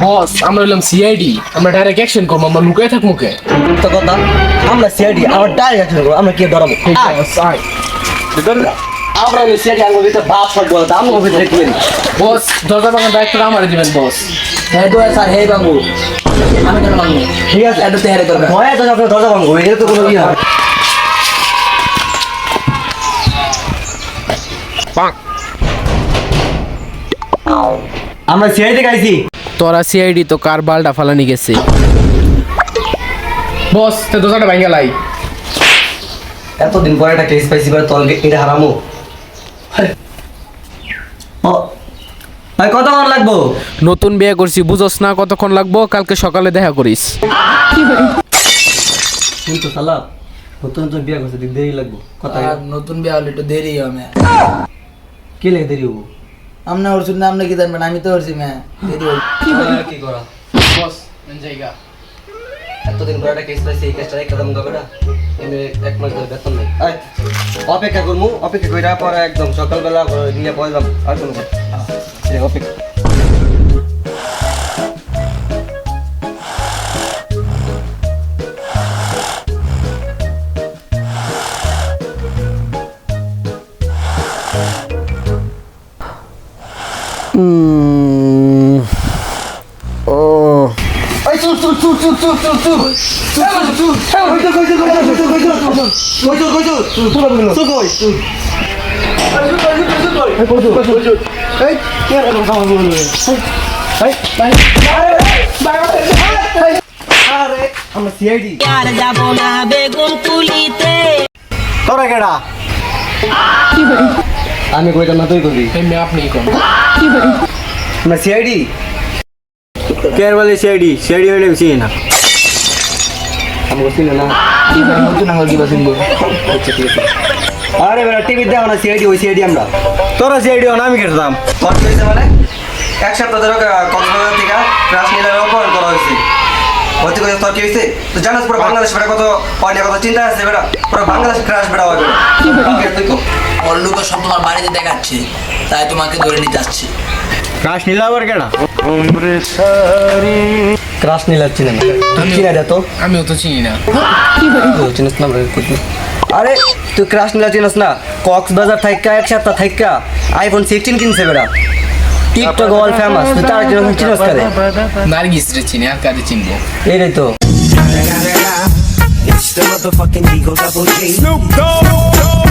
বস আমরা হলাম সিআইডি আমরা ডাইরেক্ট অ্যাকশন করব আমরা লুকিয়ে থাক মুখে তো কথা আমরা সিআইডি আমরা ডাইরেক্ট অ্যাকশন করব আমরা কি আয়। আমরা আমি সিআইডি আঙ্গুল ভিতরে বাপ ফাট বলতে আমি কি করি বস দরজা ভাঙার দায়িত্ব আমার দিবেন বস হ্যাঁ তো স্যার হে বাবু। আমি কেন মানবো ঠিক আছে। এটা তো হেরে দরকার ভয়ে তো আপনার দরজা ভাঙবো এটা তো কোনো ইয়ে হবে আমরা সিআইডি গাইছি তোরা সিআইডি তো কার বালটা ফালানি গেছে? বস তে দরজাটা ভাঙা লাই। এতদিন পরে একটা কেস পাইছি এবার তোর এটা হারামো। ও ভাই কত মান লাগবো? নতুন বিয়ে করছি বুঝোস না কতক্ষণ লাগবো? কালকে সকালে দেখা করিস। তুই তো সালা নতুন নতুন বিয়ে করছে দেরি লাগবো। আর নতুন বিয়া হলে একটু দেরি হবে। কি লাগে দেরি হব? আমনে ওর শুনে আপনি কি জানবেন আমি তো ওরছি ম্যা দেরি হবে কি করা বস জায়গা এতদিন পরে একটা কেস পাইছি এই কেসটা একদম যাবে না এমনি এক মাস ধরে বেতন নেই আয়, অপেক্ষা করবো অপেক্ষা কইরা পরে একদম সকালবেলা ঘরে নিয়ে পয়লাম আর কোনো কথা এই অপেক্ষা আমরা সিআইডি তুলিতে তোরা কেডা আমি কইতাম না তুই কবি এমনি আপনি কোন। আমরা সিআইডি। কেয়ার বলে সিআইডি? সিআইডি হইলে বেশি না আমি বলছি না। নতুন আঙ্গুল কি বাসিনবো আচ্ছা ঠিক আছে আরে বেটা টিভি দেখো না সিআইডি ওই সিআইডি আমরা। তোরা সিআইডি হন আমি খেতাম কত হয়েছে মানে এক সপ্তাহ ধরে কক্সবাজার থেকে ক্রাশ নীলার অপহরণ করা হয়েছে ভর্তি করে তোর কি হয়েছে? তো জানাস পুরো বাংলাদেশ বেটা কত পানিয়া কত চিন্তা আছে বেটা পুরো বাংলাদেশ ক্রাশ বেটা হবে। কো ওর লোক সব তোমার বাড়িতে দেখাচ্ছে তাই তোমাকে ধরে নিতে আসছে। ক্রাশ নিলা আবার কেডা? ক্রাশ নীলার চিনে না। তুই চিনা দে তো। আমিও তো চিনি না। তো চিনিস না আরে তুই ক্রাশ নীলা চিনিস না। কক্সবাজার থাইকা এক সপ্তাহ থাইকা আইফোন সিক্সটিন কিনছে বেটা টিকটক অল ফেমাস তুই তার কীরকম চিনস করে নার্গিস রে চিনি আর কারে চিনবো এই রে তো It's the motherfucking Eagle Double G. Snoop Dogg.